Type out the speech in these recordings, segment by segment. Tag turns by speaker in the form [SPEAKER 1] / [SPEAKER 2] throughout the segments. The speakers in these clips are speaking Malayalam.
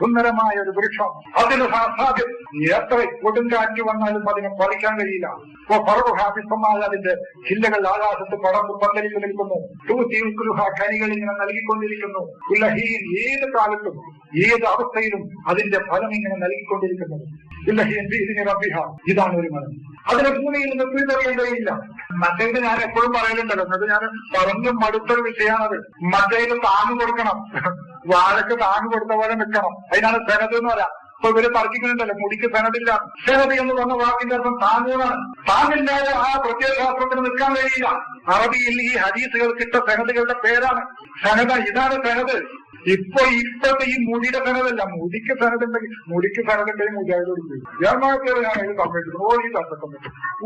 [SPEAKER 1] സുന്ദരമായ ഒരു വൃക്ഷം. അതിന് സാധ്യം. എത്ര കൊടുങ്കാറ്റ് വന്നാലും അതിനെ പറിക്കാൻ കഴിയില്ല. ഇപ്പൊ പർവഹാഭിസമായ അതിന്റെ ചില്ലകൾ ആകാശത്ത് പടർന്ന് പന്തലിച്ചു നിൽക്കുന്നു. തൂത്തിയുക്കുലുഹ കനികൾ ഇങ്ങനെ നൽകിക്കൊണ്ടിരിക്കുന്നു. ഉല്ലഹീൻ ഏത് കാലത്തും ഏത് അവസ്ഥയിലും അതിന്റെ ഫലം ഇങ്ങനെ നൽകിക്കൊണ്ടിരിക്കുന്നു. ഉല്ലഹീൻ ഇതിന് റബ്ബിഹ ഇതാണ് ഒരു മതം. അതിനെ ഭൂമിയിൽ നിന്ന് പിഴുതെറിയാൻ കഴിയില്ല മറ്റേത് ഞാൻ എപ്പോഴും പറയലുണ്ടല്ലോ. എന്നിട്ട് ഞാൻ പറഞ്ഞു മടുത്തൊരു വിഷയമാണത്. മറ്റേത് താങ്ങു കൊടുക്കണം. വാഴക്ക് താങ്ങു കൊടുത്ത പോലെ നിൽക്കണം. അതിനാണ് സെനത് എന്ന് പറയാം. ഇപ്പൊ ഇവർ തർക്കിക്കുന്നുണ്ടല്ലോ. മുടിക്ക് സെനതില്ല സെനത് എന്ന് പറഞ്ഞ വാക്കിന്റെ അർത്ഥം താങ്ങുകയാണ് താങ്ങില്ലാതെ ആ പ്രത്യയശാസ്ത്രത്തിന് നിൽക്കാൻ കഴിയില്ല. അറബിയിൽ ഈ ഹദീസുകൾ കിട്ട സെനതുകളുടെ പേരാണ്. സെനത ഇതാണ് സെനത് ഇപ്പൊ ഇപ്പോഴത്തെ ഈ മുടിയുടെ സ്ഥലതല്ല മുടിക്ക് സ്ഥലത്തുണ്ടെങ്കിൽ മുടിക്ക് സ്ഥലത്തുണ്ടെങ്കിൽ മുജാഹിദ് കൊടുക്കും ജമാഅത്തുകൾ ഞാൻ ഇത് സമ്മതിക്കുന്നു ഓ ഈ പറ്റും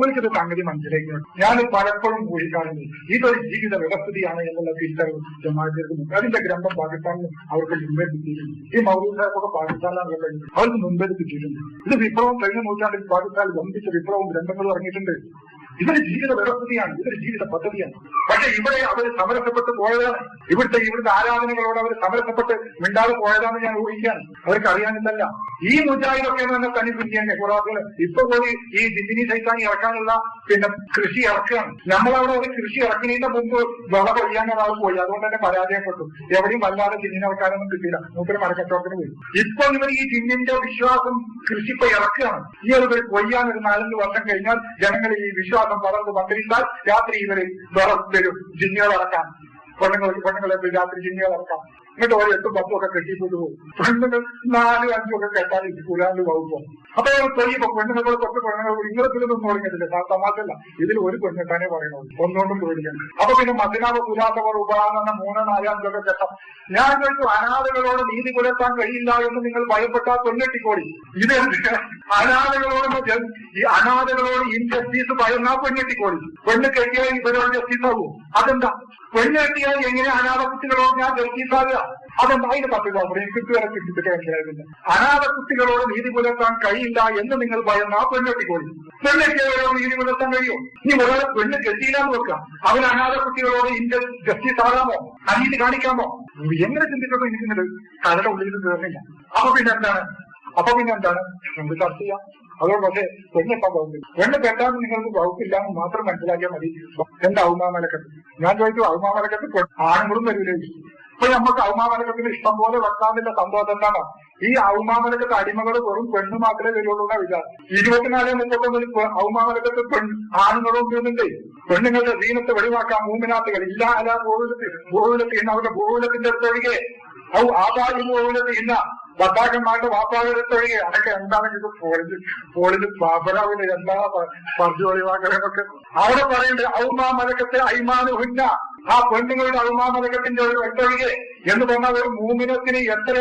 [SPEAKER 1] ഊരിക്കത് സംഗതി മനസ്സിലാക്കി ഞാൻ പലപ്പോഴും ഊഹിക്കാറുണ്ട് ഇതൊരു ജീവിത വ്യവസ്ഥിതിയാണ് എന്നുള്ള തിരിച്ചറിവ് ജമാഅത്തുകൾക്ക് അതിന്റെ ഗ്രന്ഥം പാകിസ്ഥാനിൽ അവർക്ക് മുമ്പേ കിട്ടിയിട്ടുണ്ട്. ഈ മൗലൂദ് പാകിസ്ഥാനിലാണ് കഴിഞ്ഞത് അവർക്ക് മുമ്പേ കിട്ടിയിട്ടുണ്ട്. ഇത് വിപ്ലവം കഴിഞ്ഞ നൂറ്റാണ്ടിൽ പാകിസ്ഥാനിൽ വമ്പിച്ച വിപ്ലവം ഗ്രന്ഥങ്ങൾ ഇറങ്ങിയിട്ടുണ്ട്. ഇതൊരു ജീവിത വ്യവസ്ഥയാണ് ഇതൊരു ജീവിത പദ്ധതിയാണ്. പക്ഷെ ഇവിടെ അവർ സമരസപ്പെട്ട് പോയതാണ്. ഇവിടുത്തെ ഇവിടുത്തെ ആരാധനകളോട് അവർ സമരസപ്പെട്ട് മിണ്ടാതെ പോയതാണെന്ന് ഞാൻ ഊഹിക്കുകയാണ്. അവർക്ക് അറിയാനില്ലല്ല. ഈ മുജാഹിദൊക്കെ തന്നെ തനി പിടിക്കാൻ കുറാത്തുകൾ ഇപ്പൊ പോയി ഈ ജിന്ദിനി സൈത്താനി ഇറക്കാനുള്ള പിന്നെ കൃഷി ഇറക്കുകയാണ്. നമ്മളവിടെ ഒരു കൃഷി ഇറക്കുന്നതിന്റെ മുമ്പ് വിള കൊയ്യാൻ ഒരാൾ പോയി. അതുകൊണ്ട് തന്നെ പരാജയപ്പെട്ടു. എവിടെയും വല്ലാതെ ജിന്നിനെ ഇറക്കാനൊന്നും കിട്ടിയില്ല. മൂപ്പര് മരക്കച്ചവടത്തിന് പോയി. ഇപ്പൊ ഇവർ ഈ ജിന്നിന്റെ വിശ്വാസം കൃഷി ഇപ്പൊ ഇറക്കുകയാണ്. ഈ ഒരു കൊയ്യാൻ ഒരു നാലഞ്ച് വർഷം കഴിഞ്ഞാൽ ജനങ്ങൾ ഈ വിശ്വാസം വളർന്ന് പന്തിരിച്ചാൽ രാത്രി ഇവർ വിറ വരും ജിന്നുകൾ ഇറക്കാൻ പെണ്ണുങ്ങൾ പെണ്ണുങ്ങളെ പോയി രാത്രി ജിന്നുകൾ ഇറക്കാം എന്നിട്ട് ഓരോ എട്ടും പത്തും ഒക്കെ കെട്ടിക്കൊണ്ട് പോകും. പെണ്ണുങ്ങൾ നാലും അഞ്ചും ഒക്കെ കെട്ടാൻ കൂടാണ്ട് വകുപ്പോ അപ്പൊ അയാൾ പെയ്യുമ്പോ പെണ്ണുങ്ങളെ കുറച്ച് പെണ്ണുങ്ങൾ ഇങ്ങനത്തിലൊന്നും തുടങ്ങിയിട്ടില്ല. സാർ തമാശല്ല ഇതിൽ ഒരു പെണ്ണെട്ടാനേ പറയണുള്ളൂ ഒന്നുകൊണ്ടും പേടിക്കണം അപ്പൊ പിന്നെ മദിനാവ് പുരാത്തവർ ഉപാധന മൂന്ന് നാല് അഞ്ചൊക്കെ കെട്ടാം. ഞാൻ ചോദിച്ചു അനാഥകളോട് നീതി പുലർത്താൻ കഴിയില്ല എന്ന് നിങ്ങൾ ഭയപ്പെട്ടാൽ പെണ്ണെട്ടിക്കോടി. ഇത് അനാഥകളോട് ഈ അനാഥകളോട് ഇൻജസ്റ്റീസ് ഭയന്നാ പെണ്ണെട്ടിക്കോടി. പെണ്ണ് കെട്ടിയാൽ ഇവരോട് ജസ്റ്റിസ് ആകും അതെന്താ? പെണ്ണ് കെട്ടിയാൽ എങ്ങനെ അനാഥ കുട്ടികളോട് ഞാൻ ജസ്റ്റിസ് ആകുക അതെന്താ അതിന് പറ്റില്ല എനിക്ക് കിട്ടിട്ട് മനസ്സിലായിരുന്നില്ല അനാഥ കുട്ടികളോട് നീതി പുലർത്താൻ കഴിയില്ല എന്ന് നിങ്ങൾ ഭയന്നാ ആ പെണ്ണ് പെണ്ണെത്തിയവരോട് നീതി പുലർത്താൻ കഴിയും. ഇനി ഒരാളെ പെണ്ണ് കെട്ടിയില്ലാന്ന് വെക്കാം അവൻ അനാഥ കുട്ടികളോട് ഇന്ത്യ ജസ്റ്റിസ് ആകാമോ അനീതി കാണിക്കാമോ? എങ്ങനെ ചിന്തിച്ചപ്പോ എനിക്കിങ്ങോട്ട് കലയുടെ ഉള്ളിൽ കയറുന്നില്ല അപ്പൊ പിന്നെ എന്താണ്? അപ്പൊ പിന്നെ എന്താണ്? നമുക്ക് ചർച്ച ചെയ്യാം. അതുകൊണ്ട് പക്ഷേ പെണ്ണിട്ടാൻ വകുപ്പില്ല പെണ്ണ് കെട്ടാൻ നിങ്ങൾക്ക് വകുപ്പില്ല എന്ന് മാത്രം മനസ്സിലാക്കിയാൽ മതി. എന്താ ഔമാമലക്കത്ത് ഞാൻ ചോദിച്ചു ഔമാമലക്കത്ത് ആണുങ്ങളും വരില്ലേ ഇപ്പൊ നമുക്ക് ഔമാമലക്കത്തിന് ഇഷ്ടം പോലെ വെക്കാനുള്ള സന്തോഷം എന്താണ്? ഈ ഔമാമലക്കത്ത് അടിമകൾ വെറും പെണ്ണു മാത്രമേ വരുള്ളൂ എന്നാ വിചാരം. ഇരുപത്തിനാല് മുപ്പത്തൊന്നിൽ ഔമാമലക്കത്ത് പെൺ ആണുങ്ങളും വരുന്നുണ്ട് പെണ്ണുങ്ങളുടെ ദീനത്തെ വെളിവാക്കാൻ മൂമിനാത്തുകൾ ഇല്ല അല്ല ഗോകുലത്തിൽ ഗോകുലത്തിൽ ഇന്ന് അവരുടെ ഗോകുലത്തിന്റെ അടുത്തൊഴികെ. ഔ ആദായം ഗോകുലത്തിൽ ഇന്ന ഭർത്താക്കന്മാരുടെ വാപ്പാകരത്തൊഴികെ അതൊക്കെ എന്താണെങ്കിൽ പോളിൽ പോളിൽ ബാബരാവിൽ എന്താ പറഞ്ഞു ഒഴിവാക്കലൊക്കെ അവിടെ പറയുന്നത് ഔമാമലക്കത്തെ അയ്മാനുഹിന്ന ആ പെണ്ണുങ്ങളുടെ ഔമാമലക്കത്തിന്റെ ഒരു വെട്ടൊഴികെ എന്ന് പറഞ്ഞാൽ ഒരു മൂമിനത്തിന് എത്ര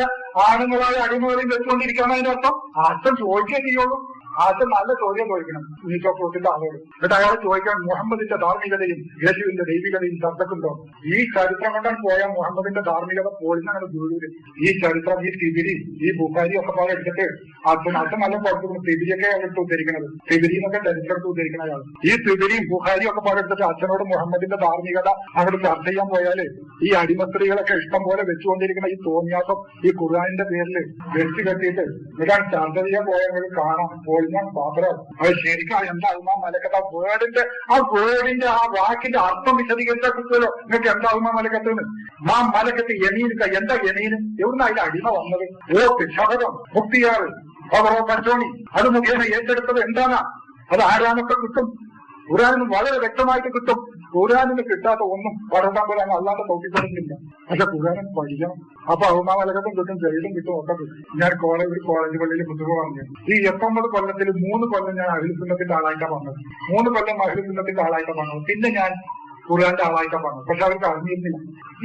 [SPEAKER 1] ആണുങ്ങളായ അടിമകളിൽ വെച്ചുകൊണ്ടിരിക്കണം അതിന്റെ അർത്ഥം അർത്ഥം ചോദിക്കേ ചെയ്യുള്ളൂ. ആദ്യം നല്ല ചോദ്യം ചോദിക്കണം. നീക്കോട്ടിന്റെ ആളോട്. എന്നിട്ട് അയാൾ ചോദിക്കാൻ മുഹമ്മദിന്റെ ധാർമ്മികതയും യേശുവിന്റെ ദൈവികതയും ചർച്ചക്കുണ്ടോ ഈ ചരിത്രം കൊണ്ടാണ് പോയ മുഹമ്മദിന്റെ ധാർമ്മികത പോളിനാണ് വീടൂര് ഈ ചരിത്രം ഈ തിബിരി ഈ ബുഹാരി ഒക്കെ പോലെ എടുത്തിട്ട് അച്ഛൻ അച്ഛൻ നല്ല പഠിക്കുന്നു തിബിരിയൊക്കെ എടുത്ത് ഉദ്ധരിക്കുന്നത് തിബിരി എന്നൊക്കെ ചരിത്രത്തിൽ ഉദ്ധരിക്കുന്ന അയാൾ. ഈ തിബിരിയും ബുഹാരിയും ഒക്കെ പോലെ എടുത്തിട്ട് അച്ഛനോട് മുഹമ്മദിന്റെ ധാർമ്മികത അവിടെ ചർച്ച ചെയ്യാൻ പോയാൽ ഈ അടിമസ്ത്രീകളൊക്കെ ഇഷ്ടം പോലെ വെച്ചുകൊണ്ടിരിക്കുന്ന ഈ തോന്നിയാസം ഈ ഖുർആാനിന്റെ പേരിൽ വെച്ച് കെട്ടിയിട്ട് ഇതാണ് ചർച്ച ചെയ്യാൻ പോയവർ കാണാം. പോളിഞ്ഞാൻ പാത്രം അത് ശരിക്കും എന്താകും ആ മലക്കത്ത് ആ വേർഡിന്റെ ആ വേർഡിന്റെ ആ വാക്കിന്റെ അർത്ഥം വിശദീകരിച്ചാൽ കിട്ടുമല്ലോ. നിങ്ങൾക്ക് എന്താകും ആ മലക്കത്ത് ആ മലക്കത്ത് എണീരുക എന്താ എണീന്? എവിടുന്ന അതിന്റെ അടിമ വന്നത്? ഓ ശതകം മുക്തിയാറ് പവറോ പച്ചോണി അത് മുഖേന ഏറ്റെടുത്തത് എന്താണ് അത് ആരാണൊക്കെ കിട്ടും? ഖുറാനിന് വളരെ വ്യക്തമായിട്ട് കിട്ടും. ഖുറാനിന് കിട്ടാത്ത ഒന്നും പോലെ അല്ലാണ്ട് തോട്ടിത്തരുന്നില്ല പക്ഷെ ഖുറാനിന് പഠിക്കണം. അപ്പൊ അവമാനകത്തും കിട്ടും ജയിലും കിട്ടും ഒക്കെ കിട്ടും. ഞാൻ കോളേജ് ഒരു കോളേജ് പള്ളിയിൽ കുത്തുക പറഞ്ഞു ഈ എത്തൊമ്പത് കൊല്ലത്തിൽ മൂന്ന് കൊല്ലം ഞാൻ അഹിൽസുന്നത്തിന്റെ ആളായിട്ടാണ് വന്നത്. മൂന്ന് കൊല്ലം അഹിൽസുന്നത്തിന്റെ ആളായിട്ടാണ് വന്നത്. പിന്നെ ഞാൻ ഖുർആന്റെ ആളായിട്ടാണ് പറഞ്ഞു പക്ഷെ അവർക്ക് അറിഞ്ഞിരുന്നില്ല.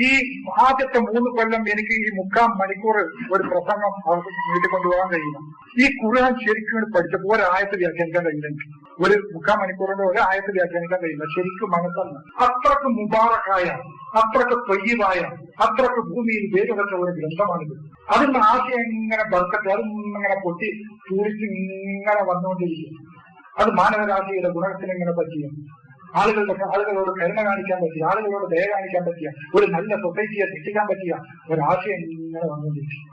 [SPEAKER 1] ഈ ആദ്യത്തെ മൂന്ന് കൊല്ലം എനിക്ക് ഈ മുക്കാൽ മണിക്കൂർ ഒരു പ്രസംഗം അവർക്ക് നീട്ടിക്കൊണ്ടുപോകാൻ കഴിയില്ല. ഈ ഖുർആൻ ശരിക്കും പഠിച്ചപ്പോൾ ഒരായത്ത് വ്യാഖ്യാനിക്കാൻ കഴിയില്ല ഒരു മുക്കാൽ മണിക്കൂറിന്റെ ഒരായത്ത് വ്യാഖ്യാനിക്കാൻ കഴിയില്ല. ശരിക്കും മനസ്സല്ല. അത്രയ്ക്ക് മുബാറക്കായ അത്രയ്ക്ക് തൊയ്യവായ അത്രയ്ക്ക് ഭൂമിയിൽ വേരുവച്ച ഒരു ഗ്രന്ഥമാണിത്. അതിന്റെ ആശയം ഇങ്ങനെ ബർക്കത്ത് അതിങ്ങനെ പൊട്ടി ടൂറിസ്റ്റ് ഇങ്ങനെ വന്നുകൊണ്ടിരിക്കും. അത് മാനവരാശിയുടെ ഗുണത്തിന് ഇങ്ങനെ പറ്റിയും. ആളുകളുടെ ആളുകളോട് കരുണ കാണിക്കാൻ പറ്റിയ ആളുകളോട് ദയ കാണിക്കാൻ പറ്റിയ ഒരു നല്ല സൊസൈറ്റിയെ സൃഷ്ടിക്കാൻ പറ്റിയ ഒരാശയം ഇങ്ങനെ വന്നുകൊണ്ടിരിക്കും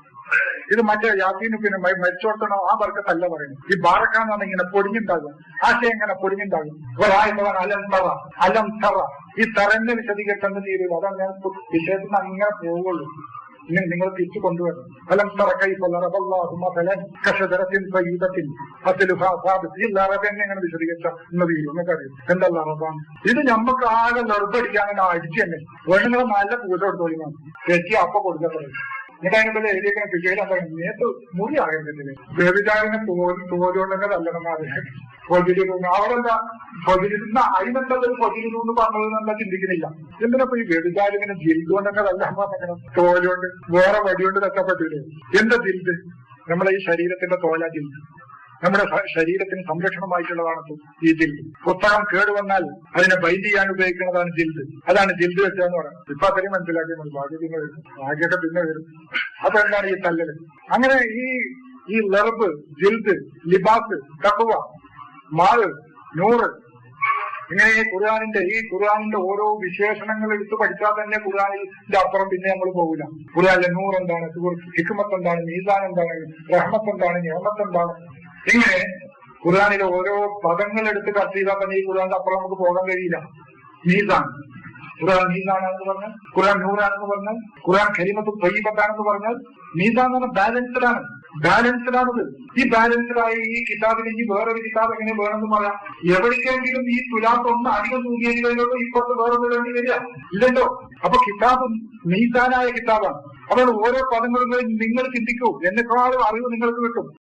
[SPEAKER 1] ഇത് മറ്റേ യാസീന് പിന്നെ മരിച്ചോർത്തണോ ആ വർക്കത്തല്ല പറയുന്നത്. ഈ ബാറക്കാന്നാണ് ഇങ്ങനെ പൊടിഞ്ഞുണ്ടാകും. ആശയം ഇങ്ങനെ പൊടിഞ്ഞുണ്ടാകും. ഒരായത്തവൻ അലം തറ അലം തറ ഈ തറന്നെ വിശദീകരിച്ചു അതങ്ങനെ അതാണ് വിഷയത്തിൽ അങ്ങനെ പോവുള്ളൂ. ഇനി നിങ്ങൾ തിരിച്ചു കൊണ്ടുവരണം. ഇങ്ങനെ വിശദീകരിച്ച എന്ന തീരും എന്നൊക്കെ അറിയും എന്തല്ല റബാണ് ഇത് നമുക്ക് ആകെ അങ്ങനെ അടിച്ചു തന്നെ. വേണമെങ്കിൽ നല്ല പൂജ കൊടുത്തോളി ചേച്ചി അപ്പൊ കൊടുക്കട്ടെ. എന്നിട്ട് അതിന് പോലെ പിള്ളേരെ നേരത്തെ മുറി ആകുന്നില്ല വ്യഭിചാരനെ തോൽ അല്ലെന്ന് അദ്ദേഹം പൊതിരുന്നു അവിടെ എന്താ പൊതിരുന്ന. അതിനെന്തത് പൊതിരുന്നു എന്ന് പറഞ്ഞത് എന്താ ചിന്തിക്കുന്നില്ല. എന്തിനപ്പോ ഈ വ്യഭിചാരിങ്ങനെ ജിൽതുകൊണ്ടൊക്കെ തല്ലാൻ പറഞ്ഞത്? തോലുകൊണ്ട് വേറെ വടികൊണ്ട് തട്ടപ്പെട്ടില്ലേ? എന്താ ജിൽഡ്? നമ്മളെ ഈ ശരീരത്തിന്റെ തോല ജിൽത് നമ്മുടെ ശരീരത്തിന് സംരക്ഷണമായിട്ടുള്ളതാണ് ഈ ജിൽദ് പുസ്തകം കേടുവന്നാൽ അതിനെ ബൈൻഡ് ചെയ്യാൻ ഉപയോഗിക്കുന്നതാണ് ജിൽദ് അതാണ് ജിൽദ് വെച്ചതെന്ന് പറയുന്നത്. ഇപ്പൊ അത്രയും മനസ്സിലാക്കി പിന്നെ വരും. ബാക്കിയൊക്കെ പിന്നെ വരും. അതെന്താണ് ഈ തല്ലല്? അങ്ങനെ ഈ ഈ ലർബ് ജിൽദ് ലിബാസ് തക്കുവ മാൾ നൂറ് ഇങ്ങനെ ഈ ഖുർആാനിന്റെ ഈ ഖുർആാനിന്റെ ഓരോ വിശേഷണങ്ങൾ എടുത്ത് പഠിച്ചാൽ തന്നെ ഖുർആാനിന്റെ അപ്പുറം പിന്നെ നമ്മൾ പോകില്ല ഖുർആാനിലെ നൂറ് എന്താണ്? ഹിക്മത്ത് എന്താണ്? മീസാൻ എന്താണ്? റഹ്മത്ത് എന്താണ്? നിയമത്ത് എന്താണ്? ഇങ്ങനെ ഖുർആാനിലെ ഓരോ പദങ്ങൾ എടുത്ത് കട്ട് ചെയ്താൽ തന്നെ ഈ ഖുർആാന്റെ അപ്പുറം നമുക്ക് പോകാൻ കഴിയില്ല. മീസാൻ ഖുർആൻ മീസാനാണെന്ന് പറഞ്ഞാൽ ഖുർആൻ നൂറാണെന്ന് പറഞ്ഞാൽ ഖുർആൻ കരിമത്ത് തൊയ്യപ്പത്താണെന്ന് പറഞ്ഞാൽ മീസാൻ എന്ന് പറഞ്ഞാൽ ബാലൻസ്ഡ് ആണ്. ബാലൻസ്ഡ് ആണത്. ഈ ബാലൻസ്ഡ് ആയ ഈ കിതാബിന് ഇനി വേറൊരു കിതാബ് എങ്ങനെ വേണമെന്ന് പറയാം? എവിടേക്കെങ്കിലും ഈ തുലാത്ത് ഒന്ന് അധികം തൂങ്ങിയതിന് കഴിഞ്ഞോ ഇപ്പുറത്ത് വേറൊന്ന് വേണ്ടി വരിക. ഇല്ലല്ലോ. അപ്പൊ കിതാബ് മീസാനായ കിതാബാണ്. അപ്പോൾ ഓരോ പദങ്ങളും നിങ്ങൾ ചിന്തിക്കൂ. എന്നെക്കാളും അറിവ് നിങ്ങൾക്ക് കിട്ടും.